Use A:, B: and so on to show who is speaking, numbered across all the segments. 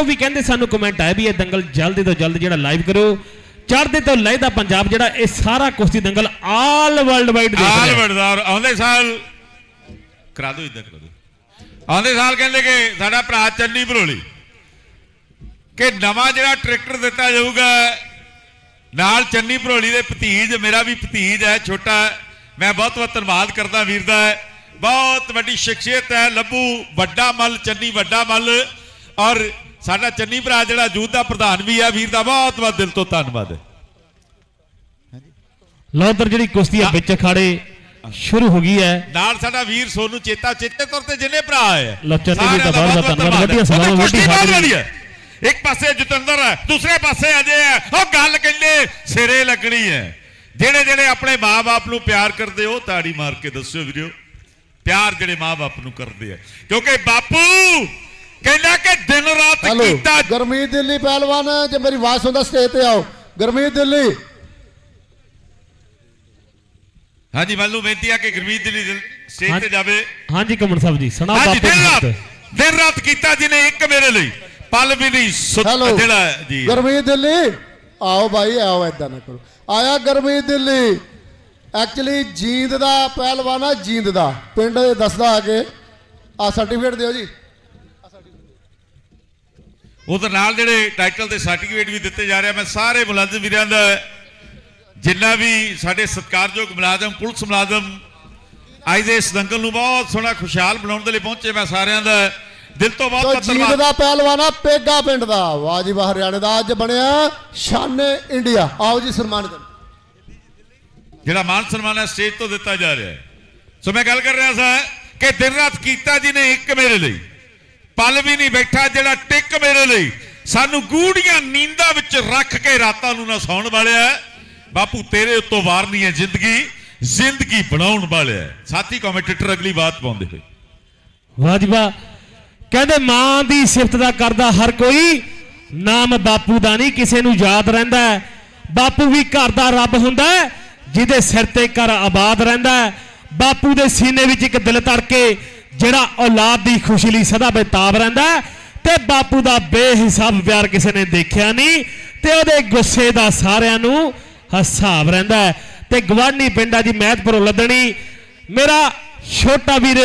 A: ਪਿੱਛੋਂ ਵੀ ਕਹਿੰਦੇ ਸਾਨੂੰ ਕਮੈਂਟ ਆਇਆ ਵੀ ਇਹ ਦੰਗਲ ਜਲਦੀ ਤੋਂ ਜਲਦ ਜਿਹੜਾ ਲਾਈਵ ਕਰੋ ਚੜ੍ਹਦੇ ਤੋਂ ਲਹਿਦਾ ਪੰਜਾਬ ਜਿਹੜਾ ਇਹ ਸਾਰਾ ਕੁਸ਼ਤੀ ਦੰਗਲ ਆਲ ਵਰਲਡ ਵਾਈਡ ਦੇਖ
B: ਆਲ
A: ਰਿਹਾ
B: ਵੜਦਾਰ ਆਉਂਦੇ ਸਾਲ ਕਰਾ ਦਿਓ ਇਦਾਂ ਕਰਾ ਦਿਓ। ਆਉਂਦੇ ਸਾਲ ਕਹਿੰਦੇ ਕਿ ਸਾਡਾ ਭਰਾ ਚੰਨੀ ਭਰੋਲੀ ਕਿ ਨਵਾਂ ਜਿਹੜਾ ਟਰੈਕਟਰ ਦਿੱਤਾ ਜਾਊਗਾ ਨਾਲ ਚੰਨੀ ਭਰੋਲੀ ਦੇ ਭਤੀਜ ਮੇਰਾ ਵੀ ਭਤੀਜ ਹੈ ਛੋਟਾ ਮੈਂ ਬਹੁਤ ਬਹੁਤ ਧੰਨਵਾਦ ਕਰਦਾ ਵੀਰ ਦਾ। ਬਹੁਤ ਵੱਡੀ ਸ਼ਖਸੀਅਤ ਹੈ ਲੱਭੂ ਵੱਡਾ ਮੱਲ ਚੰਨੀ ਵੱਡਾ ਮੱਲ। ਔਰ ਸਾਡਾ ਚੰਨੀ ਭਰਾ ਜਿਹੜਾ ਜੂਦ ਦਾ ਪ੍ਰਧਾਨ ਵੀ ਹੈ ਵੀਰ ਦਾ ਬਹੁਤ ਬਹੁਤ ਦਿਲ ਤੋਂ ਧੰਨਵਾਦ ਹੈ।
A: ਲਓ ਉਧਰ ਜਿਹੜੀ ਕੁਸ਼ਤੀ ਆ ਵਿੱਚ ਅਖਾੜੇ ਸ਼ੁਰੂ ਹੋ ਗਈ ਹੈ।
B: ਨਾਲ ਸਾਡਾ ਵੀਰ ਸੋਨੂ ਚੇਤਾ ਚੇਤੇ ਤੌਰ ਤੇ ਜਿੰਨੇ ਭਰਾ ਆਏ
A: ਵੀਰ ਦਾ
B: ਸਾਰਿਆਂ
A: ਬਹੁਤ ਬਹੁਤ ਧੰਨਵਾਦ। ਸਭਾਵਾਂ,
B: ਉਹਦੀ
A: ਵੱਡੀ।
B: ਵਧੀਆ। ਇੱਕ ਪਾਸੇ ਜਤਿੰਦਰ ਹੈ ਦੂਸਰੇ ਪਾਸੇ ਅਜੇ ਹੈ। ਉਹ ਗੱਲ ਕਹਿੰਦੇ ਸਿਰੇ ਲੱਗਣੀ ਹੈ। ਜਿਹੜੇ ਜਿਹੜੇ ਆਪਣੇ ਮਾਪੇ ਨੂੰ ਪਿਆਰ ਕਰਦੇ ਹੋ ਤਾੜੀ ਮਾਰ ਕੇ ਦੱਸਿਓ ਵੀਰੋ। ਪਿਆਰ ਜਿਹੜੇ ਮਾਪੇ ਨੂੰ ਕਰਦੇ ਆ। ਕਿਉਂਕਿ ਬਾਪੂ ਕਹਿੰਦਾ ਕਿ ਦਿਨ ਰਾਤ
C: ਹੈਲੋ
B: ਕੀਤਾ।
C: ਗਰਮੀਤ ਦਿੱਲੀ ਪਹਿਲਵਾਨ ਜੇ ਮੇਰੀ ਆਵਾਜ਼ ਸੁਣਦਾ ਸਟੇਜ ਤੇ ਆਓ। ਗਰਮੀਤ ਦਿੱਲੀ।
B: ਹਾਂਜੀ ਮੈਨੂੰ ਬੇਨਤੀ ਆ ਕਿ ਗੁਰਮੀਤ ਜੀ ਸਟੇਜ ਤੇ ਜਾਵੇ।
A: ਹਾਂਜੀ ਕਮਨ ਸਾਹਿਬ ਜੀ ਸੁਣਾਓ
B: ਹਾਂਜੀ
A: ਬਾਪੂ
B: ਦਿਨ ਰਾਤ। ਦਿਨ ਰਾਤ ਕੀਤਾ ਜਿਹਨੇ ਇੱਕ ਮੇਰੇ ਲਈ। ਪਲ ਵੀ ਨਹੀਂ ਸੁੱਤ ਜਿਹੜਾ ਜੀ।
C: ਗਰਮੀਤ ਦਿੱਲੀ। ਆਓ ਭਾਈ ਆਓ ਐਦਾਂ ਨਾ ਕਰੋ। ਆਇਆ ਗਰਮੀਤ ਦਿੱਲੀ। ਐਕਚੁਅਲੀ ਜੀਂਦ ਦਾ ਪਹਿਲਵਾਨ ਆ ਜੀਂਦ ਦਾ। ਪਿੰਡ ਦੱਸਦਾ ਆ ਕੇ। ਆ ਸਰਟੀਫਿਕੇਟ ਦਿਓ ਜੀ।
B: ਉਹਦੇ ਨਾਲ ਜਿਹੜੇ ਟਾਈਟਲ ਤੇ ਸਰਟੀਫਿਕੇਟ ਵੀ ਦਿੱਤੇ ਜਾ ਰਹੇ ਮੈਂ ਸਾਰੇ ਮੁਲਾਜ਼ਮ ਵੀਰਾਂ ਦਾ ਜਿੰਨਾ ਵੀ ਸਾਡੇ ਸਤਿਕਾਰਯੋਗ ਮੁਲਾਜ਼ਮ ਪੁਲਿਸ ਮੁਲਾਜ਼ਮ ਅੱਜ ਦੇ ਇਸ ਦੰਗਲ ਨੂੰ ਬਹੁਤ ਸੋਹਣਾ ਖੁਸ਼ਹਾਲ ਬਣਾਉਣ ਦੇ ਲਈ ਪਹੁੰਚੇ ਮੈਂ ਸਾਰਿਆਂ ਦਾ। ਦਿਲ ਤੋਂ ਬਹੁਤ ਧੰਨਵਾਦ।
C: ਦਾ ਪਹਿਲਵਾਨ ਆ ਪੇਗਾ ਪਿੰਡ ਦਾ। ਵਾਹ ਜੀ ਵਾਹ ਹਰਿਆਣੇ ਦਾ ਅੱਜ ਬਣਿਆ ਸ਼ਾਨੇ ਇੰਡੀਆ। ਆਓ ਜੀ ਸਨਮਾਨ ਕਰੋ।
B: ਜਿਹੜਾ ਮਾਨ ਸਨਮਾਨ ਹੈ ਸਟੇਜ ਤੋਂ ਦਿੱਤਾ ਜਾ ਰਿਹਾ ਹੈ। ਸੋ ਮੈਂ ਗੱਲ ਕਰ ਰਿਹਾ ਸਾਂ ਕਿ ਦਿਨ ਰਾਤ ਕੀਤਾ ਜੀ ਨੇ ਇੱਕ ਮੇਰੇ ਲਈ। ਪਲ ਵੀ ਨਹੀਂ ਬੈਠਾ ਜਿਹੜਾ ਟਿਕ ਮੇਰੇ ਲਈ। ਸਾਨੂੰ ਗੂੜੀਆਂ ਨੀਂਦਾਂ ਵਿੱਚ ਰੱਖ ਕੇ ਰਾਤਾਂ ਨੂੰ ਨਾ ਸੌਣ ਵਾਲਿਆ ਬਾਪੂ, ਤੇਰੇ ਉੱਤੋਂ ਵਾਰ ਹੈ ਜ਼ਿੰਦਗੀ। ਜ਼ਿੰਦਗੀ ਬਣਾਉਣ ਵਾਲਿਆ ਸਾਥੀ ਕਮੈਂਟੇਟਰ ਅਗਲੀ ਬਾਤ ਪਾਉਂਦੇ ਹੋਏ।
A: ਵਾਹ ਕਹਿੰਦੇ, ਮਾਂ ਦੀ ਸਿਫਤ ਦਾ ਕਰਦਾ ਹਰ ਕੋਈ। ਨਾਮ ਬਾਪੂ ਦਾ ਨਹੀਂ, ਕਿਸੇ ਨੂੰ ਯਾਦ ਰਹਿੰਦਾ ਬਾਪੂ ਵੀ ਘਰ ਦਾ ਰੱਬ ਹੁੰਦਾ ਜਿਹਦੇ ਸਿਰ ਤੇ ਘਰ ਆਬਾਦ ਰਹਿੰਦਾ ਬਾਪੂ ਦੇ ਸੀਨੇ ਵਿੱਚ ਇੱਕ ਦਿਲ ਧੜਕੇ ਜਿਹੜਾ ਔਲਾਦ ਦੀ ਖੁਸ਼ੀ ਲਈ ਸਦਾ ਬੇਤਾਬ ਰਹਿੰਦਾ ਤੇ ਬਾਪੂ ਦਾ ਬੇਹਿਸਾਬ ਪਿਆਰ ਕਿਸੇ ਨੇ ਦੇਖਿਆ ਨਹੀਂ ਤੇ ਉਹਦੇ ਗੁੱਸੇ ਦਾ ਸਾਰਿਆਂ ਨੂੰ ਹਿਸਾਬ ਰਹਿੰਦਾ ਹੈ। ਤੇ ਗਵਾਂਢੀ ਪਿੰਡਾਂ ਜੀ ਮਹਿਤਪੁਰ ਲੱਦਣੀ। ਮੇਰਾ ਛੋਟਾ ਵੀਰ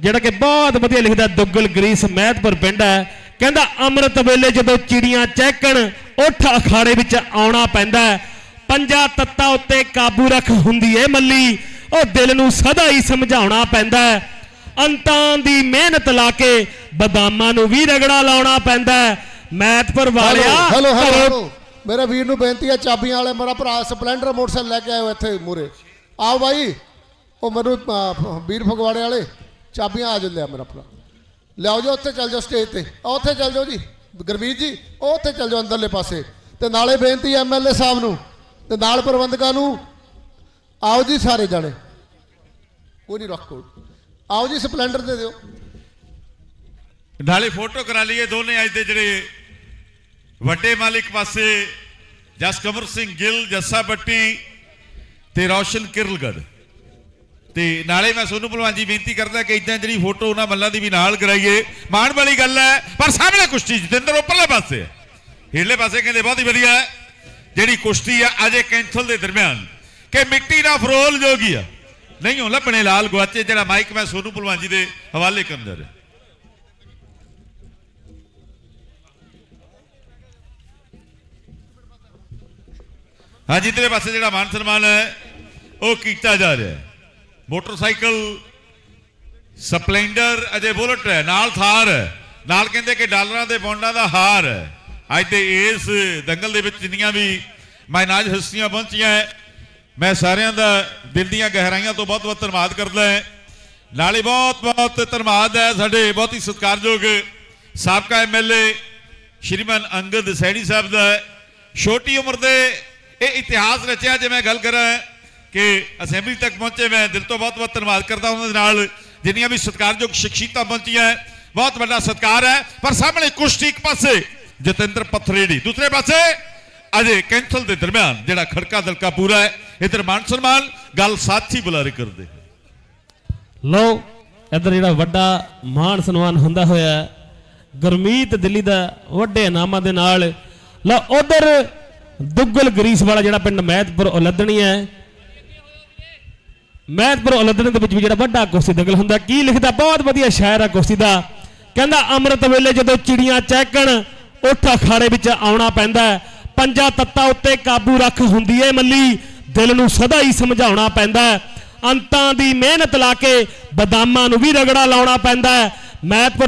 A: ਜਿਹੜਾ ਕਿ ਬਹੁਤ ਵਧੀਆ ਲਿਖਦਾ ਦੁੱਗਲ ਗਰੀਸ ਮਹਿਤਪੁਰ ਪਿੰਡ ਹੈ, ਕਹਿੰਦਾ ਅੰਮ੍ਰਿਤ ਵੇਲੇ ਜਦੋਂ ਚਿੜੀਆਂ ਚਹਿਕਣ, ਉੱਠ ਅਖਾੜੇ ਵਿੱਚ ਆਉਣਾ ਪੈਂਦਾ ਹੈ। ਪੰਜਾ ਤੱਤਾਂ ਉੱਤੇ ਕਾਬੂ ਰੱਖ ਹੁੰਦੀ ਏ ਮੱਲੀ, ਉਹ ਦਿਲ ਨੂੰ ਸਦਾ ਹੀ ਸਮਝਾਉਣਾ ਪੈਂਦਾ ਅੰਤਾਂ ਦੀ ਮਿਹਨਤ ਲਾ ਕੇ ਬਦਾਮਾਂ ਨੂੰ ਵੀ ਰਗੜਾ ਲਾਉਣਾ ਪੈਂਦਾ ਹੈ। ਮਹਿਤਪੁਰ ਵਾਲਿਆ
C: ਹੈਲੋ ਹੈਲੋ ਮੇਰੇ ਵੀਰ ਨੂੰ ਬੇਨਤੀ ਹੈ ਚਾਬੀਆਂ ਵਾਲੇ ਮੇਰਾ ਭਰਾ ਸਪਲੈਂਡਰ ਮੋਟਰਸਾਈਕਲ ਲੈ ਕੇ ਆਇਓ ਇੱਥੇ ਮੂਰੇ ਆਓ ਬਾਈ ਉਹ ਮੈਨੂੰ ਵੀਰ ਫਗਵਾੜੇ ਵਾਲੇ ਚਾਬੀਆਂ ਆ ਜਾਂਦੇ ਆ ਮੇਰਾ ਭਰਾ। ਲਿਆਓ ਜੀ ਉੱਥੇ ਚੱਲ ਜਾਓ ਸਟੇਜ ਤੇ। ਉੱਥੇ ਚੱਲ ਜਾਓ ਜੀ ਗੁਰਮੀਤ ਜੀ ਉਹ ਉੱਥੇ ਚੱਲ ਜਾਓ ਅੰਦਰਲੇ ਪਾਸੇ। ਤੇ ਨਾਲੇ ਬੇਨਤੀ ਐਮਐਲਏ ਸਾਹਿਬ ਨੂੰ ਤੇ ਨਾਲ ਪ੍ਰਬੰਧਕਾਂ ਨੂੰ। ਆਓ ਜੀ ਸਾਰੇ ਜਾਣੇ। ਕੋਈ ਨਹੀਂ ਰੱਖੋ ਆਓ ਜੀ ਸਪਲੈਂਡਰ ਦੇ ਦਿਓ।
B: ਨਾਲੇ ਫੋਟੋ ਕਰਾ ਲਈਏ ਦੋਨੇ ਅੱਜ ਦੇ ਜਿਹੜੇ ਵੱਡੇ ਮਾਲਿਕ ਪਾਸੇ, ਜਸਕਮਰ ਸਿੰਘ ਗਿੱਲ, ਜੱਸਾ ਬੱਟੀ ਤੇ ਰੌਸ਼ਨ ਕਿਰਲਗੜ। ਤੇ ਨਾਲੇ ਮੈਂ ਸੋਨੂੰ ਭਲਵਾਨ ਜੀ ਬੇਨਤੀ ਕਰਦਾ ਕਿ ਇਦਾਂ ਜਿਹੜੀ ਫੋਟੋ ਉਹਨਾਂ ਮੱਲਾਂ ਦੀ ਵੀ ਨਾਲ ਕਰਾਈਏ। ਮਾਣ ਵਾਲੀ ਗੱਲ ਹੈ, ਪਰ ਸਾਹਮਣੇ ਕੁਸ਼ਤੀ ਜਤਿੰਦਰ ਉੱਪਰਲੇ ਪਾਸੇ ਹੈ। ਹੇਠਲੇ ਪਾਸੇ ਕਹਿੰਦੇ ਬਹੁਤ ਹੀ ਵਧੀਆ ਜਿਹੜੀ ਕੁਸ਼ਤੀ ਆ, ਅਜੇ ਕੈਂਥਲ ਦੇ ਦਰਮਿਆਨ। ਕਿ ਮਿੱਟੀ ਦਾ ਫਰੋਲ ਜੋਗੀ ਆ। ਨਹੀਂ ਹੋ ਲੱਭਣੇ ਲਾਲ ਗਵਾਚੇ ਜਿਹੜਾ ਮਾਈਕ ਮੈਂ ਸੋਨੂੰ ਭਲਵਾਨ ਜੀ ਦੇ ਹਵਾਲੇ ਕਰਨ ਜਾ ਰਿਹਾ। ਹਾਂਜੀ ਤੇਰੇ ਪਾਸੇ ਜਿਹੜਾ ਮਾਨ ਸਨਮਾਨ ਹੈ, ਉਹ ਕੀਤਾ ਜਾ ਰਿਹਾ ਹੈ। ਮੋਟਰਸਾਈਕਲ ਸਪਲੈਂਡਰ ਅਜੇ ਬੁਲਟ ਹੈ, ਨਾਲ ਥਾਰ ਹੈ। ਨਾਲ ਕਹਿੰਦੇ ਕਿ ਡਾਲਰਾਂ ਦੇ ਬੌਂਡਾਂ ਦਾ ਹਾਰ ਹੈ। ਅੱਜ ਦੇ ਇਸ ਦੰਗਲ ਦੇ ਵਿੱਚ ਜਿੰਨੀਆਂ ਵੀ ਮਾਇਨਾਜ ਹਸਤੀਆਂ ਪਹੁੰਚੀਆਂ ਹੈ ਮੈਂ ਸਾਰਿਆਂ ਦਾ ਦਿਲ ਦੀਆਂ ਗਹਿਰਾਈਆਂ ਤੋਂ ਬਹੁਤ ਬਹੁਤ ਧੰਨਵਾਦ ਕਰਦਾ ਹਾਂ। ਨਾਲੇ ਬਹੁਤ ਬਹੁਤ ਧੰਨਵਾਦ ਹੈ ਸਾਡੇ ਬਹੁਤ ਹੀ ਸਤਿਕਾਰਯੋਗ ਸਾਬਕਾ ਐਮਐਲਏ ਸ਼੍ਰੀਮਾਨ ਅੰਗਦ ਸੈਣੀ ਸਾਹਿਬ ਦਾ। ਛੋਟੀ ਉਮਰ ਦੇ ਇਹ ਇਤਿਹਾਸ ਰਚਿਆ ਜੇ ਮੈਂ ਗੱਲ ਕਰਾਂ ਕਿ ਅਸੈਂਬਲੀ ਤੱਕ ਪਹੁੰਚੇ, ਮੈਂ ਦਿਲ ਤੋਂ ਬਹੁਤ ਬਹੁਤ ਧੰਨਵਾਦ ਕਰਦਾ ਉਹਨਾਂ ਦੇ ਨਾਲ, ਜਿੰਨੀਆਂ ਵੀ ਸਤਿਕਾਰਯੋਗ ਸ਼ਖਸੀਅਤਾਂ ਪਹੁੰਚੀਆਂ ਬਹੁਤ ਵੱਡਾ ਸਤਿਕਾਰ ਹੈ। ਪਰ ਸਾਹਮਣੇ ਕੁਸ਼ਤੀ ਇੱਕ ਪਾਸੇ, ਜਤਿੰਦਰ ਪਥਰੇੜੀ, ਦੂਸਰੇ ਪਾਸੇ ਅਜੇ ਕੈਂਥਲ ਦੇ ਦਰਮਿਆਨ ਜਿਹੜਾ ਖੜਕਾ ਦਲਕਾ ਪੂਰਾ ਹੈ, ਇਧਰ ਮਾਨ ਸਨਮਾਨ, ਗੱਲ ਸਾਥੀ ਬੁਲਾਰੇ ਕਰਦੇ
A: ਲਓ, ਇੱਧਰ ਜਿਹੜਾ ਵੱਡਾ ਮਾਣ ਸਨਮਾਨ ਹੁੰਦਾ ਹੋਇਆ ਗਰਮੀਤ ਦਿੱਲੀ ਦਾ ਵੱਡੇ ਇਨਾਮਾਂ ਦੇ ਨਾਲ। ਲਓ, ਉਧਰ ਦੁੱਗਲ ਗਰੀਸ ਵਾਲਾ ਜਿਹੜਾ ਪਿੰਡ ਮਹਿਤਪੁਰ ਉਲੱਦਣੀ ਹੈ। ਮਹਿਤਪੁਰ ਉਲੱਦਣੀ ਦੇ ਵਿੱਚ ਵੀ ਜਿਹੜਾ ਵੱਡਾ ਕੁਸ਼ਤੀ ਦੰਗਲ ਹੁੰਦਾ, ਕੀ ਲਿਖਦਾ? ਬਹੁਤ ਵਧੀਆ ਸ਼ਾਇਰ ਆ ਕੁਸ਼ਤੀ ਦਾ। ਕਹਿੰਦਾ, ਅੰਮ੍ਰਿਤ ਵੇਲੇ ਜਦੋਂ ਚਿੜੀਆਂ ਚਹਿਕਣ ਉੱਠ ਅਖਾੜੇ ਵਿੱਚ ਆਉਣਾ ਪੈਂਦਾ ਪੰਜਾ ਤੱਤਾ ਉੱਤੇ ਕਾਬੂ ਰੱਖ ਹੁੰਦੀ ਏ ਮੱਲੀ। ਦਿਲ ਨੂੰ ਸਦਾ ਹੀ ਸਮਝਾਉਣਾ ਪੈਂਦਾ ਅੰਤਾਂ ਦੀ ਮਿਹਨਤ ਲਾ ਕੇ ਬਦਾਮਾਂ ਨੂੰ ਵੀ ਰਗੜਾ ਲਾਉਣਾ ਪੈਂਦਾ ਹੈ।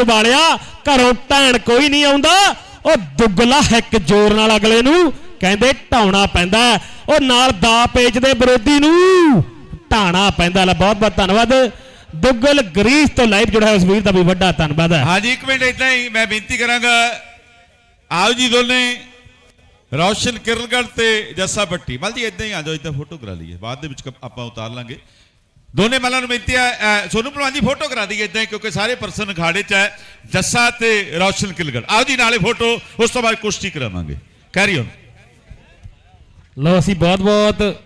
A: ਵਾਲਿਆ ਘਰੋਂ ਟੈਣ ਕੋਈ ਨਹੀਂ ਆਉਂਦਾ। ਉਹ ਦੁੱਗਲਾ ਇੱਕ ਜ਼ੋਰ ਨਾਲ ਅਗਲੇ ਨੂੰ ਕਹਿੰਦੇ ਢਾਉਣਾ ਪੈਂਦਾ ਉਹ ਨਾਲ ਦਾ ਪੇਚ ਦੇ ਵਿਰੋਧੀ ਨੂੰ ਢਾਣਾ ਪੈਂਦਾ ਲੈ, ਬਹੁਤ ਬਹੁਤ ਧੰਨਵਾਦ। ਦੁੱਗਲ ਗਰੀਸ ਤੋਂ ਲਾਈਵ ਜੁੜਾ ਉਸ ਵੀਰ ਦਾ ਵੀ ਵੱਡਾ ਧੰਨਵਾਦ ਹੈ
B: ਹਾਂਜੀ, ਇੱਕ ਮਿੰਟ ਇਦਾਂ ਹੀ ਮੈਂ ਬੇਨਤੀ ਕਰਾਂਗਾ। ਆਓ ਜੀ ਦੋਨੇ। ਰੌਸ਼ਨ ਕਿਰਲਗੜ ਤੇ ਜੱਸਾ ਭੱਟੀ। ਮਲ ਜੀ ਇਦਾਂ ਹੀ ਆ ਜਾਓ ਇਦਾਂ ਫੋਟੋ ਕਰਾ ਲਈਏ। ਬਾਅਦ ਦੇ ਵਿੱਚ ਆਪਾਂ ਉਤਾਰ ਲਾਂਗੇ। ਦੋਨੇ ਮੱਲਾਂ ਨੂੰ ਬੇਨਤੀ ਹੈ ਅ, ਸੋਨੂੰ ਭਲਵਾਨ ਜੀ ਫੋਟੋ ਕਰਾ ਦਈਏ ਇਦਾਂ ਹੀ ਕਿਉਂਕਿ ਸਾਰੇ ਪਰਸਨ ਅਖਾੜੇ 'ਚ ਹੈ ਜੱਸਾ ਤੇ ਰੌਸ਼ਨ ਕਿਰਲਗੜ ਆਓ ਜੀ ਨਾਲੇ ਫੋਟੋ ਉਸ ਤੋਂ ਬਾਅਦ ਕੁਸ਼ਤੀ ਕਰਾਵਾਂਗੇ। ਕੈਰੀ ਔਨ
A: ਲਓ ਅਸੀਂ ਬਹੁਤ ਬਹੁਤ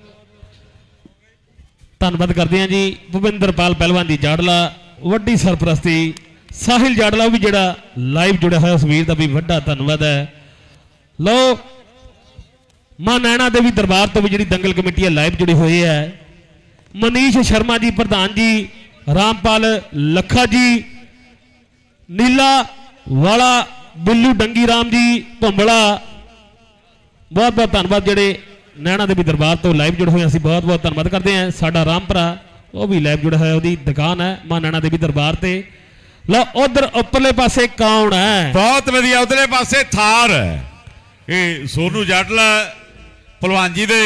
A: ਧੰਨਵਾਦ ਕਰਦੇ ਹਾਂ ਜੀ। ਭੁਪਿੰਦਰਪਾਲ ਪਹਿਲਵਾਨ ਦੀ ਜਾੜਲਾ ਵੱਡੀ ਸਰਪ੍ਰਸਤੀ। ਸਾਹਿਲ ਜਾੜਲਾ ਉਹ ਵੀ ਜਿਹੜਾ ਲਾਈਵ ਜੁੜਿਆ ਹੋਇਆ ਉਸ ਵੀਰ ਦਾ ਵੀ ਵੱਡਾ ਧੰਨਵਾਦ ਹੈ। ਲਓ ਮਾਂ ਨੈਣਾ ਦੇਵੀ ਦਰਬਾਰ ਤੋਂ ਵੀ ਜਿਹੜੀ ਦੰਗਲ ਕਮੇਟੀ ਹੈ, ਲਾਈਵ ਜੁੜੇ ਹੋਏ ਹੈ। ਮਨੀਸ਼ ਸ਼ਰਮਾ ਜੀ, ਪ੍ਰਧਾਨ ਜੀ, ਰਾਮਪਾਲ ਲੱਖਾ ਜੀ, ਨੀਲਾ ਵਾਲਾ, ਬਿੱਲੂ ਡੰਗੀ ਰਾਮ ਜੀ, ਭੰਬਲਾ। ਬਹੁਤ ਬਹੁਤ ਧੰਨਵਾਦ ਜਿਹੜੇ ਨੈਣਾ ਦੇਵੀ ਦਰਬਾਰ ਤੋਂ ਲਾਈਵ ਜੁੜੇ ਹੋਏ ਅਸੀਂ ਬਹੁਤ ਬਹੁਤ ਧੰਨਵਾਦ ਕਰਦੇ ਹਾਂ। ਸਾਡਾ ਰਾਮਪਰਾ ਉਹ ਵੀ ਲਾਈਵ ਜੁੜਿਆ ਹੋਇਆ ਉਹਦੀ ਦੁਕਾਨ ਹੈ ਮਾਂ ਨੈਣਾ ਦੇਵੀ ਦਰਬਾਰ ਤੇ। ਲਓ, ਉਧਰ ਉੱਪਰਲੇ ਪਾਸੇ ਕੌਣ ਹੈ?
B: ਬਹੁਤ ਵਧੀਆ, ਉਧਰਲੇ ਪਾਸੇ ਥਾਰ ਹੈ। ਇਹ ਸੋਨੂ ਜਾਟਲਾ ਭਲਵਾਨ ਜੀ ਦੇ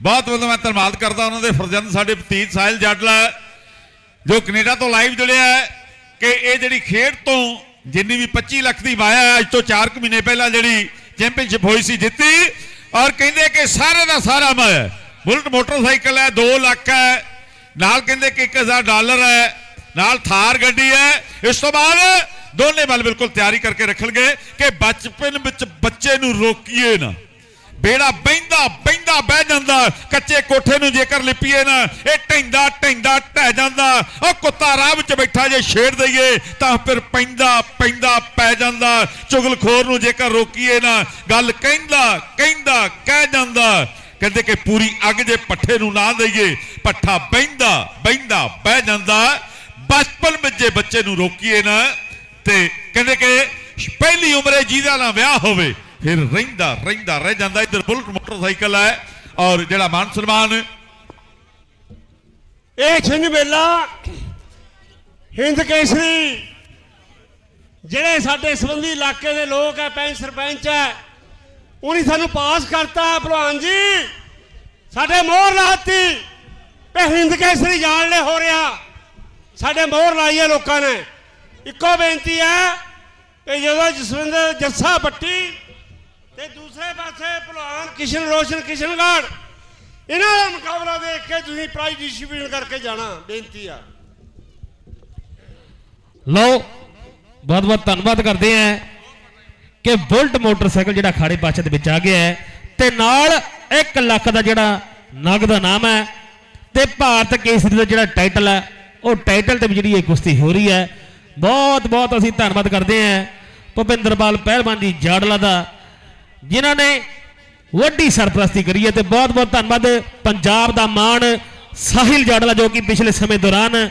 B: ਬਹੁਤ ਬਹੁਤ ਮੈਂ ਧੰਨਵਾਦ ਕਰਦਾ ਉਹਨਾਂ ਦੇ ਫਰਜ਼ੰਦ ਸਾਡੇ ਭਤੀਜ ਸਾਹਿਲ ਜਾਟਲਾ ਜੋ ਕੈਨੇਡਾ ਤੋਂ ਲਾਈਵ ਜੁੜਿਆ ਹੈ ਕਿ ਇਹ ਜਿਹੜੀ ਖੇਡ ਤੋਂ ਜਿੰਨੀ ਵੀ 25 ਲੱਖ ਦੀ ਮਾਇਆ ਹੈ, ਅੱਜ ਤੋਂ 4 ਕੁ ਮਹੀਨੇ ਪਹਿਲਾਂ ਜਿਹੜੀ ਚੈਂਪੀਅਨਸ਼ਿਪ ਹੋਈ ਸੀ ਜਿੱਤੀ ਔਰ ਕਹਿੰਦੇ ਕਿ ਸਾਰੇ ਦਾ ਸਾਰਾ ਮਾਇਆ ਹੈ। ਬੁਲਟ ਮੋਟਰਸਾਈਕਲ ਹੈ 2 ਲੱਖ ਹੈ ਨਾਲ ਕਹਿੰਦੇ ਕਿ 1000 ਡਾਲਰ ਹੈ ਨਾਲ ਥਾਰ ਗੱਡੀ ਹੈ ਇਸ ਤੋਂ ਬਾਅਦ ਦੋਨੇ ਵੱਲ ਬਿਲਕੁਲ ਤਿਆਰੀ ਕਰਕੇ ਰੱਖਣਗੇ ਕਿ ਬਚਪਨ ਵਿੱਚ ਬੱਚੇ ਨੂੰ ਰੋਕੀਏ ਨਾ ਬੇੜਾ ਬੈਂਦਾ ਬੈਂਦਾ ਬਹਿ ਜਾਂਦਾ, ਕੱਚੇ ਕੋਠੇ ਨੂੰ ਜੇਕਰ ਲਿਪੀਏ ਨਾ, ਇਹ ਟੈਂਦਾ ਟੈਂਦਾ ਢਹਿ ਜਾਂਦਾ। ਉਹ ਕੁੱਤਾ ਰਾਹ ਵਿੱਚ ਬੈਠਾ ਜੇ ਛੇੜ ਦਈਏ, ਤਾਂ ਫਿਰ ਪੈਂਦਾ ਪੈਂਦਾ, ਪੈ ਜਾਂਦਾ। ਚੁਗਲਖੋਰ ਨੂੰ ਜੇਕਰ ਰੋਕੀਏ ਨਾ, ਗੱਲ ਕਹਿੰਦਾ ਕਹਿੰਦਾ, ਕਹਿ ਜਾਂਦਾ। ਕਹਿੰਦੇ ਕਿ ਪੂਰੀ ਅੱਗ ਜੇ ਪੱਠੇ ਨੂੰ ਨਾ ਦਈਏ, ਪੱਠਾ ਬੈਂਦਾ ਬੈਂਦਾ ਬਹਿ ਜਾਂਦਾ। ਬਚਪਨ ਵਿੱਚ ਜੇ ਬੱਚੇ ਨੂੰ ਰੋਕੀਏ ਨਾ, ਤੇ ਕਹਿੰਦੇ ਕਿ ਪਹਿਲੀ ਉਮਰੇ ਜਿਹਦਾ ਨਾ ਵਿਆਹ ਹੋਵੇ ਫਿਰ ਰਹਿੰਦਾ ਰਹਿੰਦਾ, ਰਹਿ ਜਾਂਦਾ। ਇੱਧਰ ਬੁਲਟ ਮੋਟਰਸਾਈਕਲ ਹੈ ਔਰ ਜਿਹੜਾ ਮਾਨ ਸਨਮਾਨ,
D: ਇਹ ਛਿੰਝ ਮੇਲਾ ਹਿੰਦ ਕੇਸਰੀ, ਜਿਹੜੇ ਸਾਡੇ ਸੰਬੰਧੀ ਇਲਾਕੇ ਦੇ ਲੋਕ ਹੈ ਪੰਚ ਸਰਪੰਚ ਹੈ, ਉਹਨੇ ਸਾਨੂੰ ਪਾਸ ਕਰਤਾ ਹੈ, ਭਲਵਾਨ ਜੀ। ਸਾਡੇ ਮੋਹਰ ਲਾਤੀ ਤੇ ਹਿੰਦ ਕੇਸਰੀ ਜਾਣ ਲੈ ਹੋ ਰਿਹਾ। ਸਾਡੇ ਮੋਹਰ ਲਾਈ ਹੈ ਲੋਕਾਂ ਨੇ। ਇੱਕੋ ਬੇਨਤੀ ਹੈ ਕਿ ਜਦੋਂ ਜਸਵਿੰਦਰ ਜੱਸਾ ਪੱਟੀ ਤੇ ਦੂਸਰੇ ਪਾਸੇ ਭਲਵਾਨ ਕਿਸ਼ਨ, ਰੋਸ਼ਨ ਕਿਸ਼ਨਗੜ੍ਹ। ਇਹਨਾਂ ਦਾ ਮੁਕਾਬਲਾ ਦੇਖ ਕੇ ਤੁਸੀਂ ਪ੍ਰਾਈਜ਼ ਡਿਸਟ੍ਰੀਬਿਊਟ ਕਰਕੇ ਜਾਣਾ, ਬੇਨਤੀ ਆ।
A: ਲਓ, ਬਹੁਤ ਬਹੁਤ ਧੰਨਵਾਦ ਕਰਦੇ ਹਾਂ ਕਿ ਬੁਲਟ ਮੋਟਰਸਾਈਕਲ ਜਿਹੜਾ ਖਾੜੇ ਪਾਛੇ ਦੇ ਵਿੱਚ ਆ ਗਿਆ ਹੈ ਤੇ ਨਾਲ 1 ਲੱਖ ਦਾ ਜਿਹੜਾ ਨਗਦ ਦਾ ਨਾਮ ਹੈ ਤੇ ਭਾਰਤ ਕੇਸਰੀ ਦਾ ਜਿਹੜਾ ਟਾਈਟਲ ਹੈ, ਉਹ ਟਾਈਟਲ ਤੇ ਵੀ ਜਿਹੜੀ ਇਹ ਕੁਸ਼ਤੀ ਹੋ ਰਹੀ ਹੈ। ਬਹੁਤ ਬਹੁਤ ਅਸੀਂ ਧੰਨਵਾਦ ਕਰਦੇ ਹਾਂ ਭੁਪਿੰਦਰਪਾਲ ਪਹਿਲਵਾਨ ਜੀ ਜਾੜਲਾ ਦਾ ਜਿਨ੍ਹਾਂ ਨੇ ਵੱਡੀ ਸਰਪ੍ਰਸਤੀ ਕਰੀ ਹੈ ਤੇ ਬਹੁਤ ਬਹੁਤ ਧੰਨਵਾਦ ਪੰਜਾਬ ਦਾ ਮਾਣ ਸਾਹਿਲ ਜਾਡਲਾ ਜੋ ਕਿ ਪਿਛਲੇ ਸਮੇਂ ਦੌਰਾਨ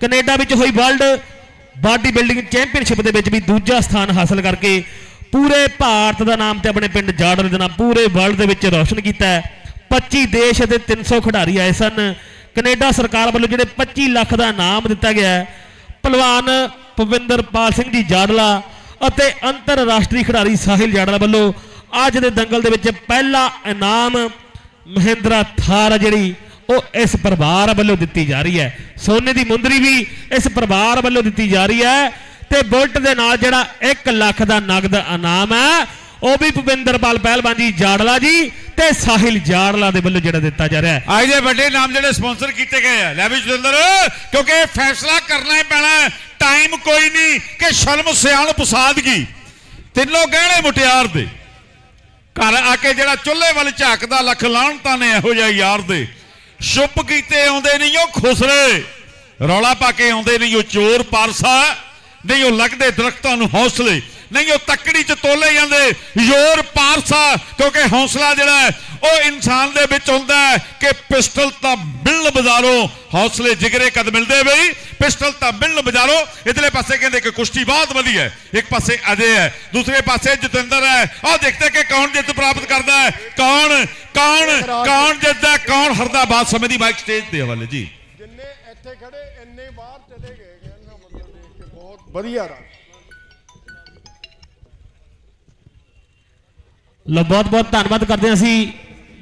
A: ਕੈਨੇਡਾ ਵਿੱਚ ਹੋਈ ਵਰਲਡ ਬਾਡੀ ਬਿਲਡਿੰਗ ਚੈਂਪੀਅਨਸ਼ਿਪ ਦੇ ਵਿੱਚ ਵੀ ਦੂਜਾ ਸਥਾਨ ਹਾਸਲ ਕਰਕੇ ਪੂਰੇ ਭਾਰਤ ਦਾ ਨਾਮ ਤੇ ਆਪਣੇ ਪਿੰਡ ਜਾਡਲ ਦੇ ਨਾਮ ਪੂਰੇ ਵਰਲਡ ਦੇ ਵਿੱਚ ਰੌਸ਼ਨ ਕੀਤਾ ਹੈ। 25 ਦੇਸ਼ ਅਤੇ 300 ਖਿਡਾਰੀ ਆਏ ਸਨ। ਕੈਨੇਡਾ ਸਰਕਾਰ ਵੱਲੋਂ ਜਿਹੜੇ 25 ਲੱਖ ਦਾ ਇਨਾਮ ਦਿੱਤਾ ਗਿਆ ਹੈ, ਪਹਿਲਵਾਨ ਭੁਪਿੰਦਰਪਾਲ ਸਿੰਘ ਜੀ ਜਾਡਲਾ ਅਤੇ ਅੰਤਰਰਾਸ਼ਟਰੀ ਖਿਡਾਰੀ ਸਾਹਿਲ ਜਾਡਲਾ ਵੱਲੋਂ ਅੱਜ ਦੇ ਦੰਗਲ ਦੇ ਵਿੱਚ ਪਹਿਲਾ ਇਨਾਮ ਮਹਿੰਦਰਾ ਥਾਰ ਜਿਹੜੀ, ਉਹ ਇਸ ਪਰਿਵਾਰ ਵੱਲੋਂ ਦਿੱਤੀ ਜਾ ਰਹੀ ਹੈ। ਸੋਨੇ ਦੀ ਮੁੰਦਰੀ ਵੀ ਇਸ ਪਰਿਵਾਰ ਵੱਲੋਂ ਦਿੱਤੀ ਜਾ ਰਹੀ ਹੈ ਤੇ ਬੁਲਟ ਦੇ ਨਾਲ ਜਿਹੜਾ 1 ਲੱਖ ਦਾ ਨਗਦ ਇਨਾਮ ਹੈ, ਉਹ ਵੀ ਭੁਪਿੰਦਰਪਾਲ ਪਹਿਲਵਾਨ ਜੀ ਜਾੜਲਾ ਜੀ ਤੇ ਸਾਹਿਲ ਜਾੜਲਾ ਦੇ ਵੱਲੋਂ ਜਿਹੜਾ ਦਿੱਤਾ ਜਾ ਰਿਹਾ ਹੈ।
B: ਅੱਜ ਦੇ ਵੱਡੇ ਨਾਮ ਜਿਹੜੇ ਸਪਾਂਸਰ ਕੀਤੇ ਗਏ ਆ। ਲੈ ਵੀ ਜਤਿੰਦਰ ਕਿਉਂਕਿ ਇਹ ਫੈਸਲਾ ਕਰਨਾ ਹੀ ਪੈਣਾ ਟਾਈਮ ਕੋਈ ਨਹੀਂ ਕਿ ਸ਼ਰਮ ਸਿਆਣਪ ਸਾਦਗੀ ਤਿੰਨੋਂ ਗਹਿਣੇ ਮੁਟਿਆਰ ਦੇ। ਘਰ ਆ ਕੇ ਜਿਹੜਾ ਚੁੱਲ੍ਹੇ ਵੱਲ ਝਾਕਦਾ, ਲੱਖ ਲਾਹਣਤਾਂ ਨੇ ਇਹੋ ਜਿਹਾ ਯਾਰ ਦੇ। ਛੁੱਪ ਕੀਤੇ ਆਉਂਦੇ ਨਹੀਂ ਉਹ ਖੁਸਰੇ। ਰੌਲਾ ਪਾ ਕੇ ਆਉਂਦੇ ਨਹੀਂ ਉਹ ਚੋਰ ਪਾਰਸਾ। ਨਹੀਂ ਉਹ ਲੱਗਦੇ ਦਰਖਤਾਂ ਨੂੰ ਹੌਸਲੇ। ਨਹੀਂ ਉਹ ਤੱਕੜੀ 'ਚ ਤੋਲੇ ਜਾਂਦੇ। ਯੋਰ ਪਾਰਸਾ ਕਿਉਂਕਿ ਹੌਸਲਾ ਜਿਹੜਾ ਉਹ ਇਨਸਾਨ ਦੇ ਵਿੱਚ ਹੁੰਦਾ ਕਿ ਪਿਸਟਲ ਤਾਂ ਮਿਲਣ ਬਾਜ਼ਾਰੋਂ ਹੌਸਲੇ ਜਿਗਰੇ ਕਦ ਮਿਲਦੇ ਬਈ? ਪਿਸਟਲ ਤਾਂ ਮਿਲਣ ਬਾਜ਼ਾਰੋਂ। ਇਧਰਲੇ ਪਾਸੇ ਕਹਿੰਦੇ ਕਿ ਕੁਸ਼ਤੀ ਬਹੁਤ ਵਧੀਆ ਹੈ। ਇੱਕ ਪਾਸੇ ਅਜੇ ਹੈ ਦੂਸਰੇ ਪਾਸੇ ਜਤਿੰਦਰ ਹੈ। ਉਹ ਦੇਖਦੇ ਕਿ ਕੌਣ ਜਿੱਤ ਪ੍ਰਾਪਤ ਕਰਦਾ ਹੈ? ਕੌਣ ਕੌਣ ਕੌਣ ਜਿੱਤਦਾ ਹੈ, ਕੌਣ ਹਰਦਾ ਬਾਤ ਸਮੇਂ ਦੀ ਬਾਈਕ ਸਟੇਜ ਦੇ ਹਵਾਲੇ ਜੀ।
C: ਜਿੰਨੇ ਇੱਥੇ ਖੜੇ ਇੰਨੇ ਬਾਹਰ ਚਲੇ ਗਏ। ਇਹਨਾਂ ਮਤਲਬ ਦੇਖ ਕੇ ਬਹੁਤ ਵਧੀਆ ਰਾ
A: ਲੋ ਬਹੁਤ ਬਹੁਤ ਧੰਨਵਾਦ ਕਰਦੇ ਹਾਂ ਅਸੀਂ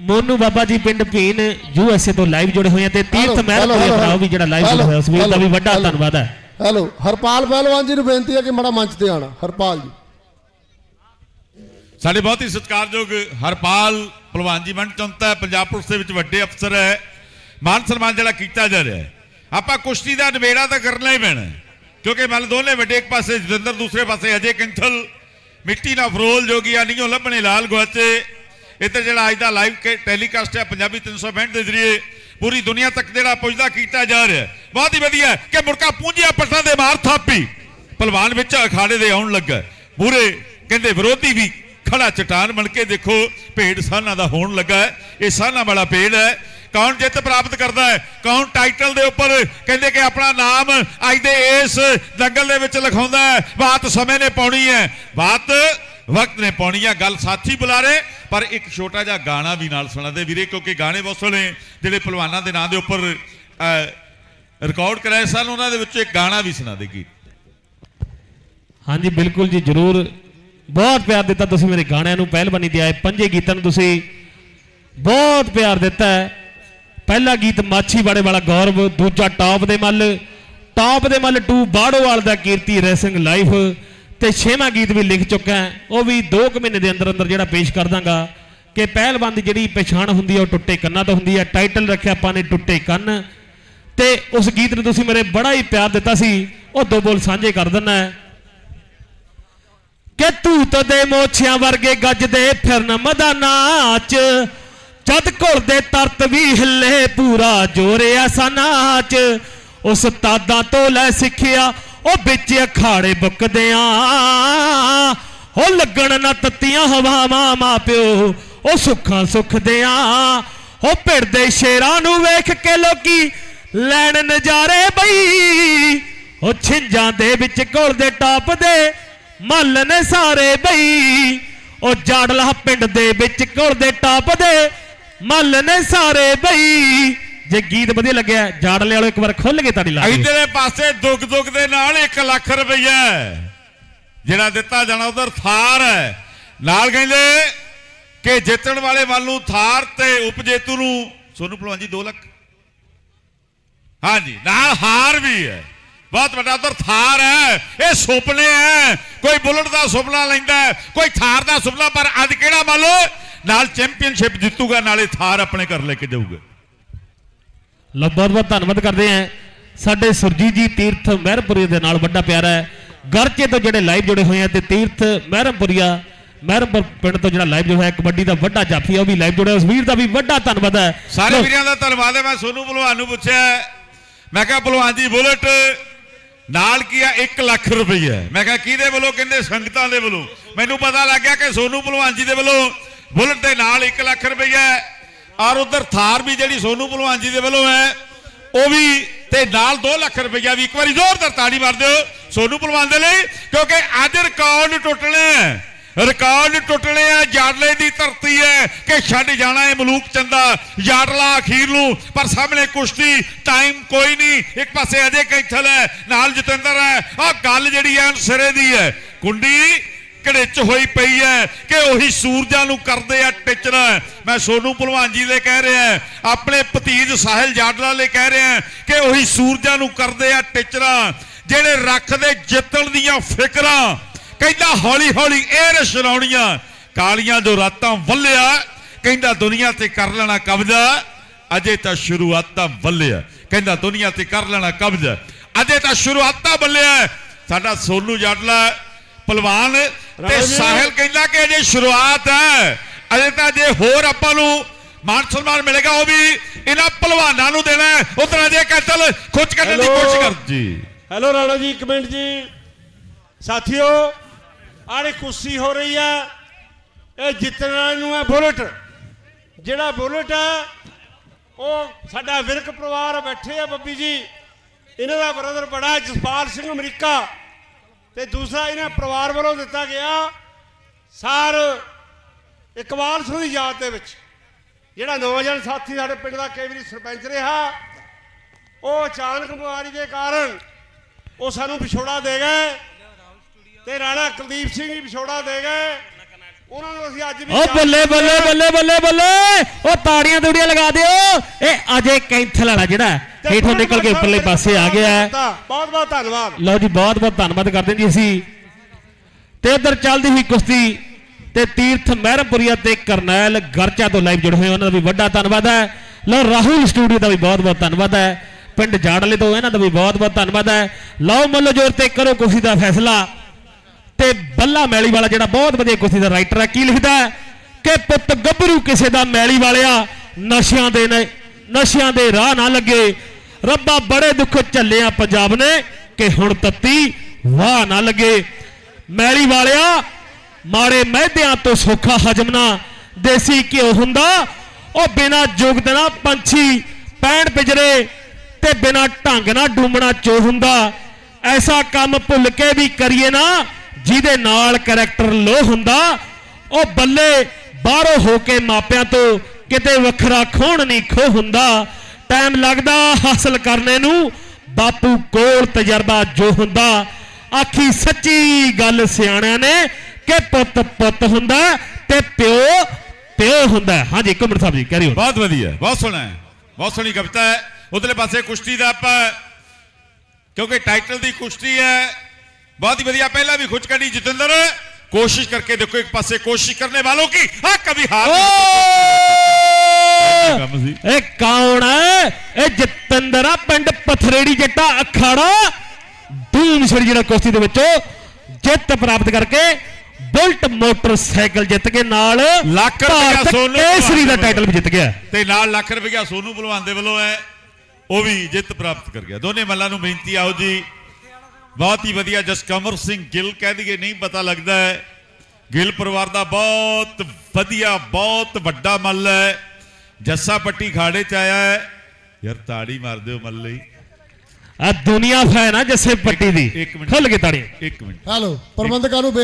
A: ਮੋਨੂ ਬਾਬਾ ਜੀ ਪਿੰਡ ਭੀਨ ਯੂ ਐਸ ਏ ਤੋਂ ਲਾਈਵ ਜੁੜੇ ਹੋਏ ਆ ਤੇ ਤੀਰਥ
C: ਹੈਲੋ,
A: ਮਹਿਰ
C: ਹੈਲੋ,
A: ਕੋਲੇ
C: ਹੈਲੋ,
A: ਭਰਾ ਵੀ ਜਿਹੜਾ ਲਾਈਵ ਜੁੜਿਆ ਹੋਇਆ ਉਸ ਵੀਰ ਦਾ ਵੀ ਵੱਡਾ। ਧੰਨਵਾਦ ਹੈ
C: ਹੈਲੋ ਹਰਪਾਲ ਪਹਿਲਵਾਨ ਜੀ ਨੂੰ ਬੇਨਤੀ ਹੈ ਕਿ ਮੜਾ ਮੰਚ ਤੇ ਆਣਾ ਹਰਪਾਲ ਜੀ
B: ਸਾਡੇ ਬਹੁਤ ਹੀ ਸਤਿਕਾਰਯੋਗ ਹਰਪਾਲ ਭਲਵਾਨ ਜੀ ਮੰਨ ਚੰਤਾ ਪੰਜਾਬ ਪੁਲਿਸ ਦੇ ਵਿੱਚ ਵੱਡੇ ਅਫਸਰ ਹੈ ਮਾਨ ਸਨਮਾਨ ਜਿਹੜਾ ਕੀਤਾ ਜਾ ਰਿਹਾ ਹੈ ਆਪਾਂ ਕੁਸ਼ਤੀ ਦਾ ਨਿਬੇੜਾ ਤਾਂ ਕਰਨਾ ਹੀ ਪੈਣਾ। ਕਿਉਂਕਿ ਮਨ ਦੋਨੇ ਵੱਡੇ ਇੱਕ ਪਾਸੇ ਜਤਿੰਦਰ ਦੂਸਰੇ ਪਾਸੇ ਅਜੇ ਕੰਠਲ ਮਿੱਟੀ ਨਾਲ ਫਰੋਲ ਜੋਗੀਆ ਨਹੀਂ ਲੱਭਣੇ ਲਾਲ ਗੁਆਚੇ ਇੱਧਰ ਜਿਹੜਾ ਅੱਜ ਦਾ ਲਾਈਵ ਟੈਲੀਕਾਸਟ ਹੈ, ਪੰਜਾਬੀ 365 ਦੇ ਜ਼ਰੀਏ। ਪੂਰੀ ਦੁਨੀਆ ਤੱਕ ਜਿਹੜਾ ਪੁੱਜਦਾ, ਕੀਤਾ ਜਾ ਰਿਹਾ ਬਹੁਤ ਹੀ ਵਧੀਆ ਕਿ ਮੁਰਕਾ ਪੂੰਜੀਆਂ ਪੱਟਾਂ ਦੇ ਮਾਰ ਥਾਪੀ। ਪਹਿਲਵਾਨ ਵਿੱਚ ਅਖਾੜੇ ਦੇ ਆਉਣ ਲੱਗਾ ਪੂਰੇ ਕਹਿੰਦੇ ਵਿਰੋਧੀ ਵੀ ਖੜਾ, ਚਟਾਨ ਬਣ ਕੇ ਦੇਖੋ, ਭੇਡ ਸਾਨਾ ਦਾ ਹੋਣ ਲੱਗਾ ਇਹ ਸਾਨਾ ਵਾਲਾ ਭੇਡ ਹੈ। ਕੌਣ ਜਿੱਤ ਪ੍ਰਾਪਤ ਕਰਦਾ ਹੈ? ਕੌਣ ਟਾਈਟਲ ਦੇ ਉੱਪਰ ਕਹਿੰਦੇ ਕਿ ਆਪਣਾ ਨਾਮ ਅੱਜ ਦੇ ਇਸ ਦੰਗਲ ਦੇ ਵਿੱਚ ਲਿਖਾਉਂਦਾ ਹੈ? ਬਾਤ ਸਮੇਂ ਨੇ ਪਾਉਣੀ ਹੈ। ਬਾਤ ਵਕਤ ਨੇ ਪਾਉਣੀ ਹੈ ਗੱਲ ਸਾਥੀ ਬੁਲਾਰੇ, ਪਰ ਇੱਕ ਛੋਟਾ ਜਿਹਾ ਗਾਣਾ ਵੀ ਨਾਲ ਸੁਣਾ ਦੇ ਵੀਰੇ, ਕਿਉਂਕਿ ਗਾਣੇ ਬਹੁਤ ਸੋਹਣੇ ਜਿਹੜੇ ਪਹਿਲਵਾਨਾਂ ਦੇ ਨਾਂ ਦੇ ਉੱਪਰ ਰਿਕਾਰਡ ਕਰਾਏ ਸਨ, ਉਹਨਾਂ ਦੇ ਵਿੱਚੋਂ ਇੱਕ ਗਾਣਾ ਵੀ ਸੁਣਾ ਦੇਗੀ
A: ਹਾਂਜੀ, ਬਿਲਕੁਲ ਜੀ, ਜਰੂਰ। ਬਹੁਤ ਪਿਆਰ ਦਿੱਤਾ ਤੁਸੀਂ ਮੇਰੇ ਗਾਣਿਆਂ ਨੂੰ, ਪਹਿਲਵਾਨੀ ਦੇ ਆਏ ਪੰਜੇ ਗੀਤਾਂ ਨੂੰ ਤੁਸੀਂ। ਬਹੁਤ ਪਿਆਰ ਦਿੱਤਾ ਹੈ। ਪਹਿਲਾ ਗੀਤ ਮਾਛੀਵਾੜੇ ਵਾਲਾ ਗੌਰਵ, ਦੂਜਾ ਟਾਪ ਦੇ ਮੱਲ। ਟਾਪ ਦੇ ਮੱਲ 2 ਬਾੜੋਵਾਲ ਦਾ ਕੀਰਤੀ ਰੈਸਿੰਗ ਲਾਈਫ ਤੇ ਛੇਵਾਂ ਗੀਤ ਵੀ ਲਿਖ ਚੁੱਕਾ ਉਹ ਵੀ 2 ਕੁ ਮਹੀਨੇ ਦੇ ਅੰਦਰ ਅੰਦਰ ਜਿਹੜਾ ਪੇਸ਼ ਕਰ ਦਾਂਗਾ। ਕਿ ਪਹਿਲਵਾਨ ਦੀ ਜਿਹੜੀ ਪਛਾਣ ਹੁੰਦੀ ਹੈ, ਉਹ ਟੁੱਟੇ ਕੰਨਾਂ ਤੋਂ ਹੁੰਦੀ ਹੈ। ਟਾਈਟਲ ਰੱਖਿਆ ਆਪਾਂ ਨੇ ਟੁੱਟੇ ਕੰਨ। ਤੇ ਉਸ ਗੀਤ ਨੂੰ ਤੁਸੀਂ ਮੇਰੇ ਬੜਾ ਹੀ ਪਿਆਰ ਦਿੱਤਾ ਸੀ। ਉਹ ਦੋ ਬੋਲ ਸਾਂਝੇ ਕਰ ਦਿੰਨਾ ਕਿ ਤੂਤ ਦੇ ਮੋਛਿਆਂ ਵਰਗੇ ਗੱਜਦੇ ਫਿਰਨ ਮਦਾਨਾਂ ਚ। ਜਦ ਘੁਲਦੇ ਤਰਤ ਵੀ ਹਿੱਲੇ ਪੂਰਾ ਜੋਰਿਆ ਸਨਾਚ ਉਸ ਉਸਤਾਦਾਂ ਤੋਂ ਲੈ ਸਿੱਖਿਆ, ਉਹ ਵਿੱਚ ਅਖਾੜੇ ਬੁੱਕਦਿਆਂ ਉਹ ਲੱਗਣ ਨਾ ਤੱਤੀਆਂ ਹਵਾਵਾਂ ਮਾਪਿਓ ਉਹ ਸੁੱਖਾਂ ਸੁਖਦਿਆਂ ਉਹ ਭਿੜਦੇ ਸ਼ੇਰਾਂ ਨੂੰ ਵੇਖ ਕੇ ਲੋਕੀ ਲੈਣ ਨਜ਼ਾਰੇ ਬਈ। ਉਹ ਛਿੰਜਾਂ ਦੇ ਵਿੱਚ ਘੁਲਦੇ ਟਾਪ ਦੇ ਮੱਲ ਨੇ ਸਾਰੇ ਬਈ। ਉਹ ਜਾੜਲਾ ਪਿੰਡ ਦੇ ਵਿੱਚ ਘੁਲਦੇ ਟਾਪ ਦੇ ਮੱਲ ਨੇ ਸਾਰੇ ਬਈ। ਜੇ ਗੀਤ ਵਧੀਆ ਲੱਗਿਆ, ਜਾੜਲੇ ਵਾਲੋ ਇੱਕ ਵਾਰ ਖੁੱਲ ਕੇ ਤਾੜੀ ਲਾ ਦਿਓ
B: ਪਾਸੇ ਦੁੱਖ ਦੁੱਖ ਦੇ ਨਾਲ 1 ਲੱਖ ਰੁਪਈਆ ਜਿਹੜਾ ਦਿੱਤਾ ਜਾਣਾ ਉਧਰ ਥਾਰ ਹੈ। ਨਾਲ ਕਹਿੰਦੇ ਕਿ ਜਿੱਤਣ ਵਾਲੇ ਵੱਲ ਨੂੰ ਥਾਰ ਤੇ ਉਪਜੇਤੂ ਨੂੰ ਸੋਨੂੰ ਭਲਵਾਨ ਜੀ 2 ਲੱਖ। ਹਾਂਜੀ, ਨਾਲ ਹਾਰ ਵੀ ਹੈ। ਬਹੁਤ ਵੱਡਾ ਉਧਰ ਥਾਰ ਹੈ। ਇਹ ਸੁਪਨੇ ਹੈ। ਕੋਈ ਬੁਲਟ ਦਾ ਸੁਪਨਾ ਲੈਂਦਾ ਕੋਈ ਥਾਰ ਦਾ ਸੁਪਨਾ ਪਰ ਅੱਜ ਕਿਹੜਾ ਮੰਨ ਲਓ? ਨਾਲ ਚੈਂਪੀਅਨਸ਼ਿਪ ਜਿੱਤੂਗਾ ਨਾਲੇ ਥਾਰ ਆਪਣੇ ਘਰ ਲੈ ਕੇ ਜਾਊਗਾ।
A: ਲਓ ਬਹੁਤ ਬਹੁਤ ਧੰਨਵਾਦ ਕਰਦੇ ਆਂ ਸਾਡੇ ਸੁਰਜੀਤ ਜੀ ਤੀਰਥ ਮਹਿਰਪੁਰੀ ਦੇ ਨਾਲ ਵੱਡਾ ਪਿਆਰਾ ਹੈ। ਗਰਚੇ ਤੋਂ ਜਿਹੜੇ ਲਾਈਵ ਜੁੜੇ ਹੋਏ ਆ ਤੇ ਤੀਰਥ ਮਹਿਰਮਪੁਰੀਆ ਮਹਿਰਮਪੁਰ ਪਿੰਡ ਤੋਂ ਜਿਹੜਾ ਲਾਈਵ ਜੁੜਿਆ ਕਬੱਡੀ ਦਾ ਵੱਡਾ ਜਾਫੀ ਹੈ ਉਹ ਵੀ ਲਾਈਵ ਜੁੜਿਆ ਉਸ ਵੀਰ ਦਾ ਵੀ ਵੱਡਾ ਧੰਨਵਾਦ ਹੈ।
B: ਸਾਰੇ ਵੀਰਾਂ ਦਾ ਧੰਨਵਾਦ ਹੈ। ਮੈਂ ਸੋਨੂੰ ਭਲਵਾਨ ਨੂੰ ਪੁੱਛਿਆ। ਮੈਂ ਕਿਹਾ ਭਲਵਾਨ ਜੀ ਬੁਲਟ ਨਾਲ ਕੀ ਆ? 1 ਲੱਖ ਰੁਪਈਆ ਮੈਂ ਕਿਹਾ, ਕਿਹਦੇ ਵੱਲੋਂ? ਕਹਿੰਦੇ ਸੰਗਤਾਂ ਦੇ ਵੱਲੋਂ। ਮੈਨੂੰ ਪਤਾ ਲੱਗ ਗਿਆ ਕਿ ਸੋਨੂੰ ਭਲਵਾਨ ਜੀ ਦੇ ਵੱਲੋਂ ਬੁਲਟ ਦੇ ਨਾਲ 1 ਲੱਖ ਰੁਪਈਆ ਔਰ ਉਧਰ ਥਾਰ ਵੀ ਜਿਹੜੀ ਸੋਨੂੰ ਭਲਵਾਨ ਜੀ ਦੇ ਵੱਲੋਂ ਹੈ, ਉਹ ਵੀ ਤੇ ਨਾਲ 2 ਲੱਖ ਰੁਪਈਆ ਵੀ ਇੱਕ ਵਾਰੀ ਜ਼ੋਰਦਾਰ ਤਾੜੀ ਮਾਰ ਦਿਓ ਸੋਨੂੰ ਭਲਵਾਨ ਦੇ ਲਈ, ਕਿਉਂਕਿ ਅੱਜ ਰਿਕਾਰਡ ਟੁੱਟਣਾ ਹੈ। ਰਿਕਾਰਡ ਟੁੱਟਣੇ ਆ, ਜਾਡਲੇ ਦੀ ਧਰਤੀ ਹੈ ਕਿ ਛੱਡ ਜਾਣਾ ਹੈ ਮਲੂਕ ਚੰਦਾ। ਜਾਡਲਾ ਅਖੀਰ ਨੂੰ, ਪਰ ਸਾਹਮਣੇ ਕੁਸ਼ਤੀ ਟਾਈਮ ਕੋਈ ਨਹੀਂ। ਇੱਕ ਪਾਸੇ ਅਜੇ ਕੈਥਲ ਹੈ ਨਾਲ ਜਤਿੰਦਰ ਹੈ ਆ ਗੱਲ ਜਿਹੜੀ ਹੈ ਸਿਰੇ ਦੀ ਹੈ ਕੁੰਡੀ ਘੜਿੱਚ ਹੋਈ ਪਈ ਹੈ ਕਿ ਉਹੀ ਸੂਰਜਾਂ ਨੂੰ ਕਰਦੇ ਆ ਟਿਚਣਾ। ਮੈਂ ਸੋਨੂੰ ਭਲਵਾਨ ਜੀ ਦੇ ਕਹਿ ਰਿਹਾ, ਆਪਣੇ ਭਤੀਜ ਸਾਹਿਲ ਜਾਡਲਾ ਲਈ ਕਹਿ ਰਿਹਾ ਕਿ ਉਹੀ ਸੂਰਜਾਂ ਨੂੰ ਕਰਦੇ ਆ ਟਿਚਣਾ, ਜਿਹੜੇ ਰੱਖਦੇ ਜਿੱਤਣ ਦੀਆਂ ਫਿਕਰਾਂ। ਕਹਿੰਦਾ ਹੌਲੀ ਹੌਲੀ ਇਹ ਰਸ਼ਨਾਉਣੀਆਂ ਕਾਲੀਆਂ ਜੋ ਰਾਤਾਂ ਵੱਲਿਆ ਕਹਿੰਦਾ ਦੁਨੀਆ ਤੇ ਕਰ ਲੈਣਾ ਕਬਜ਼ਾ। ਅਜੇ ਤਾਂ ਸ਼ੁਰੂਆਤਾਂ ਵੱਲਿਆ। ਕਹਿੰਦਾ ਦੁਨੀਆ ਤੇ ਕਰ ਲੈਣਾ ਕਬਜ਼ਾ। ਅਜੇ ਤਾਂ ਸ਼ੁਰੂਆਤਾਂ ਵੱਲਿਆ। ਸਾਡਾ ਸੋਨੂ ਜਾਡਲਾ ਪਹਿਲਵਾਨ ਤੇ। ਸਾਹਿਲ ਕਹਿੰਦਾ ਕਿ ਅਜੇ ਸ਼ੁਰੂਆਤ ਹੈ। ਅਜੇ ਤਾਂ ਜੇ ਹੋਰ ਆਪਾਂ ਨੂੰ ਮਾਨ ਸਨਮਾਨ ਮਿਲੇਗਾ ਉਹ ਵੀ ਇਹਨਾਂ ਪਹਿਲਵਾਨਾਂ ਨੂੰ ਦੇਣਾ ਉਧਰ ਅਜੇ ਕਤਲ ਖੁੱਚ ਕੱਢਣ ਦੀ। ਕੋਸ਼ਿਸ਼ ਕਰ। ਜੀ
D: ਹੈਲੋ ਰਾਣਾ ਜੀ ਇੱਕ ਮਿੰਟ ਜੀ। ਸਾਥੀਓ ਆੜੇ ਕੁਰਸੀ ਹੋ ਰਹੀ ਹੈ ਇਹ ਜਿੱਤਣ ਵਾਲੇ ਨੂੰ ਹੈ ਬੁਲਟ। ਜਿਹੜਾ ਬੁਲਟ ਹੈ ਉਹ ਸਾਡਾ ਵਿਰਕ ਪਰਿਵਾਰ ਬੈਠੇ ਆ ਬੱਬੀ ਜੀ। ਇਹਨਾਂ ਦਾ ਬ੍ਰਦਰ ਬੜਾ ਜਸਪਾਲ ਸਿੰਘ ਅਮਰੀਕਾ। ਤੇ ਦੂਸਰਾ ਇਹਨਾਂ ਪਰਿਵਾਰ ਵੱਲੋਂ ਦਿੱਤਾ ਗਿਆ ਸਾਰ ਇਕਬਾਲ ਸਿੰਘ ਦੀ ਯਾਦ ਦੇ ਵਿੱਚ। ਜਿਹੜਾ ਨੌਜਵਾਨ ਸਾਥੀ ਸਾਡੇ ਪਿੰਡ ਦਾ ਕਈ ਵਾਰੀ ਸਰਪੰਚ ਰਿਹਾ, ਉਹ ਅਚਾਨਕ ਬਿਮਾਰੀ ਦੇ ਕਾਰਨ ਉਹ ਸਾਨੂੰ ਵਿਛੋੜਾ ਦੇ ਗਏ। ਤੇ ਰਾਣਾ ਕੁਲਦੀਪ ਸਿੰਘ ਵੀ ਵਿਛੋੜਾ ਦੇ ਗਏ। ਉਹਨਾਂ ਨੂੰ ਅਸੀਂ ਅੱਜ ਵੀ
A: ਓ ਬੱਲੇ ਬੱਲੇ। ਬੱਲੇ ਬੱਲੇ ਬੱਲੇ। ਉਹ ਤਾੜੀਆਂ ਤੂੜੀਆਂ ਲਗਾ ਦਿਓ। ਇਹ ਅਜੇ ਕੈਂਥਲ ਵਾਲਾ ਜਿਹੜਾ ਹੇਠੋਂ ਨਿਕਲ ਕੇ ਉੱਪਰਲੇ ਪਾਸੇ ਆ ਗਿਆ
D: ਬਹੁਤ ਬਹੁਤ ਧੰਨਵਾਦ।
A: ਲਓ ਜੀ ਬਹੁਤ ਬਹੁਤ ਧੰਨਵਾਦ ਕਰਦੇ ਜੀ ਅਸੀਂ। ਤੇ ਉਧਰ ਚੱਲਦੀ ਹੋਈ ਕੁਸ਼ਤੀ ਤੇ ਤੀਰਥ ਮਹਿਰਮਪੁਰੀਆ ਤੇ ਕਰਨੈਲ ਗਰਚਾ ਤੋਂ ਲਾਈਵ ਜੁੜੇ ਹੋਏ ਉਹਨਾਂ ਦਾ ਵੀ ਵੱਡਾ ਧੰਨਵਾਦ ਹੈ। ਲਓ ਰਾਹੁਲ ਸਟੂਡੀਓ ਦਾ ਵੀ ਬਹੁਤ ਬਹੁਤ ਧੰਨਵਾਦ ਹੈ। ਪਿੰਡ ਜਾੜਲੇ ਤੋਂ ਇਹਨਾਂ ਦਾ ਵੀ ਬਹੁਤ ਬਹੁਤ ਧੰਨਵਾਦ ਹੈ। ਲਓ ਮੁੱਲ ਜੋਰ ਤੇ ਕਰੋ ਕੁਸ਼ਤੀ ਦਾ ਫੈਸਲਾ। ਤੇ ਬੱਲਾ ਮੈਲੀ ਵਾਲਾ ਜਿਹੜਾ ਬਹੁਤ ਵਧੀਆ ਕੁਸ਼ਤੀ ਦਾ ਰਾਈਟਰ ਹੈ, ਕੀ ਲਿਖਦਾ ਕਿ ਪੁੱਤ ਗੱਭਰੂ ਕਿਸੇ ਦਾ ਮੈਲੀ ਵਾਲਿਆ ਨਸ਼ਿਆਂ ਦੇ ਨੇ ਨਸ਼ਿਆਂ ਦੇ ਰਾਹ ਨਾ ਲੱਗੇ। ਰੱਬਾ ਬੜੇ ਦੁੱਖ ਝੱਲਿਆ ਪੰਜਾਬ ਨੇ ਕਿ ਹੁਣ ਤੱਤੀ ਵਾਹ ਨਾ ਲੱਗੇ। ਮੈਲੀ ਵਾਲਿਆ ਮਾੜੇ ਮਹਿਦਿਆਂ ਤੋਂ ਸੌਖਾ ਹਜਮਨਾ ਦੇਸੀ ਘਿਓ ਹੁੰਦਾ, ਉਹ ਬਿਨਾ ਜੁਗਤ ਨਾ ਪੰਛੀ ਪੈਣ ਪਿਜਰੇ ਤੇ ਬਿਨਾ ਢੰਗ ਨਾ ਡੂਮਣਾ ਚੋ ਹੁੰਦਾ। ਐਸਾ ਕੰਮ ਭੁੱਲ ਕੇ ਵੀ ਕਰੀਏ ਨਾ ਜਿਹਦੇ ਨਾਲ ਕੈਰੈਕਟਰ ਲੋ ਹੁੰਦਾ, ਉਹ ਬੱਲੇ ਬਾਹਰੋਂ ਹੋ ਕੇ ਮਾਪਿਆਂ ਤੋਂ ਕਿਤੇ ਵੱਖਰਾ ਖੋਣ ਨਹੀਂ ਖੋ ਹੁੰਦਾ। ਟਾਈਮ ਲੱਗਦਾ ਹਾਸਲ ਕਰਨੇ ਨੂੰ, ਬਾਪੂ ਕੋਲ ਤਜਰਬਾ ਜੋ ਹੁੰਦਾ। ਆਖੀ ਸੱਚੀ ਗੱਲ ਸਿਆਣਿਆਂ ਨੇ ਕਿ ਪੁੱਤ ਪੁੱਤ ਹੁੰਦਾ ਤੇ ਪਿਓ ਪਿਓ ਹੁੰਦਾ। ਹਾਂਜੀ ਕੁਮਰ ਸਾਹਿਬ ਜੀ ਕੈਰੀ
B: ਬਹੁਤ ਵਧੀਆ, ਬਹੁਤ ਸੋਹਣਾ ਹੈ, ਬਹੁਤ ਸੋਹਣੀ ਕਵਿਤਾ ਹੈ। ਉਧਰਲੇ ਪਾਸੇ ਕੁਸ਼ਤੀ ਦਾ ਆਪਾਂ, ਕਿਉਂਕਿ ਟਾਈਟਲ ਦੀ ਕੁਸ਼ਤੀ ਹੈ ਬਹੁਤ ਹੀ ਵਧੀਆ ਪਹਿਲਾਂ ਵੀ ਖੁਚ ਕੱਢੀ ਜਤਿੰਦਰ। ਕੋਸ਼ਿਸ਼ ਕਰਕੇ ਦੇਖੋ ਇੱਕ ਪਾਸੇ ਕੋਸ਼ਿਸ਼ ਕਰਨੇ ਵਾਲੋਂ ਹਾਰ
A: ਓ!
B: ਕੰਮ ਸੀ।
A: ਇਹ ਕੌਣ ਹੈ? ਇਹ ਜਤਿੰਦਰ ਆ ਪਿੰਡ ਪਥਰੇੜੀ ਜੱਟਾ ਅਖਾੜਾ ਧੂਮ ਸੜੀ ਜਿਹੜਾ ਕੁਸ਼ਤੀ ਦੇ ਵਿੱਚੋਂ ਜਿੱਤ ਪ੍ਰਾਪਤ ਕਰਕੇ ਬੁਲਟ ਮੋਟਰਸਾਈਕਲ ਜਿੱਤ ਕੇ ਨਾਲ
B: ਲੱਖ ਰੁਪਇਆ ਸੋਨੂੰ
A: ਕੇਸਰੀ ਦਾ ਟਾਈਟਲ ਵੀ ਜਿੱਤ ਗਿਆ।
B: ਤੇ ਨਾਲ ਲੱਖ ਰੁਪਇਆ ਸੋਨੂ ਭਲਵਾਨ ਦੇ ਵੱਲੋਂ ਹੈ। ਉਹ ਵੀ ਜਿੱਤ ਪ੍ਰਾਪਤ ਕਰ ਗਿਆ। ਦੋਨੇ ਮੱਲਾਂ ਨੂੰ ਬੇਨਤੀ ਆਓ ਜੀ ਬਹੁਤ ਹੀ ਵਧੀਆ ਜਸਕਮਰ ਸਿੰਘ ਗਿੱਲ ਕਹਿ ਦਈਏ ਨਹੀਂ ਪਤਾ ਲੱਗਦਾ ਹੈ। ਗਿੱਲ ਪਰਿਵਾਰ ਦਾ ਬਹੁਤ ਵਧੀਆ ਬਹੁਤ ਵੱਡਾ ਮੱਲ ਹੈ। ਜੱਸਾ ਪੱਟੀ ਖਾੜੇ ਚ ਆਇਆ ਹੈ। ਯਾਰ ਤਾੜੀ ਮਾਰ ਦਿਓ ਮੱਲ ਲਈ।
A: ਆ ਦੁਨੀਆ ਫੈਨ ਆ ਜੱਸੇ ਪੱਟੀ ਦੀ।
B: ਇੱਕ ਮਿੰਟ।
A: ਖੁੱਲ ਕੇ ਤਾੜੀਆਂ
B: ਇੱਕ ਮਿੰਟ।
C: ਹੈਲੋ ਪ੍ਰਬੰਧਕਾਂ ਨੂੰ ਬੇ-